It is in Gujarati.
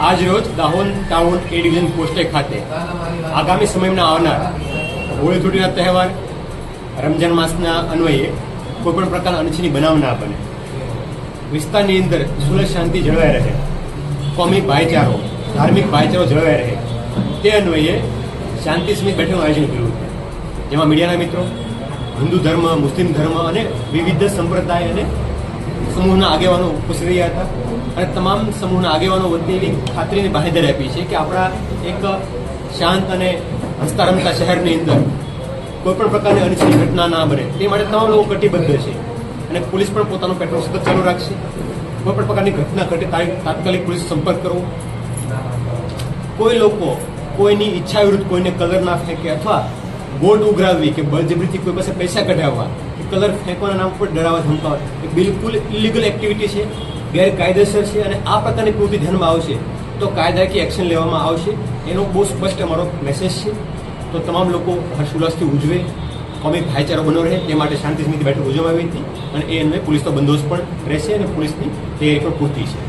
આજ રોજ દાહોદ ટાઉન એ ડિવિઝન પોસ્ટે ખાતે આગામી સમયમાં આવનાર હોળી ધૂળીના તહેવાર રમજાન માસના અન્વયે કોઈપણ પ્રકારના અનછીની બનાવ ના બને. વિસ્તારની અંદર સુરત શાંતિ જળવાઈ રહે. કોમી ભાઈચારો, ધાર્મિક ભાઈચારો જળવાઈ રહે. તે અન્વયે શાંતિ સમિત બેઠકનું આયોજન કર્યું. જેમાં મીડિયાના મિત્રો, હિન્દુ ધર્મ, મુસ્લિમ ધર્મ અને વિવિધ સંપ્રદાય અને સમૂહના આગેવાનો ઉપસ્થિત રહ્યા હતા. અને તમામ સમૂહના આગેવાનો વતી એવી ખાતરીની બાહેધરી આપી છે કે આપણા એક શાંત અને હસતા રમતા શહેરની અંદર કોઈપણ પ્રકારની અનિચ્છનીય ઘટના ના બને. તે માટે તમામ લોકો કટિબદ્ધ છે. અને પોલીસ પણ પોતાનું પેટ્રોલ સતત ચાલુ રાખશે. કોઈ પણ પ્રકારની ઘટના ઘટે તાત્કાલિક પોલીસ સંપર્ક કરવો. કોઈ લોકો કોઈની ઈચ્છા વિરુદ્ધ કોઈને કલર ના ફેંકે અથવા બોર્ડ ઉઘરાવવી કે બળજબરીથી કોઈ પાસે પૈસા કઢાવવા, કે કલર ફેંકવાના નામ પર ડરાવવા ધમકાવવા, એ બિલકુલ ઇલીગલ એક્ટિવિટી છે, ગેરકાયદેસર છે અને આ પ્રકારની કૃતિ ધ્યાનમાં આવશે તો કાયદાકીય એક્શન લેવામાં આવશે. એનો બહુ સ્પષ્ટ અમારો મેસેજ છે. તો તમામ લોકો હર્ષ ઉલ્લાસથી ઉજવે. કોમી ભાઈચારો બનો રહે, તે માટે શાંતિ સમિતિ બેઠક ઉજવવામાં આવી હતી અને એ અન્વયે પોલીસનો બંદોબસ્ત પણ રહેશે અને પોલીસની તૈયારી પણ પૂરતી છે.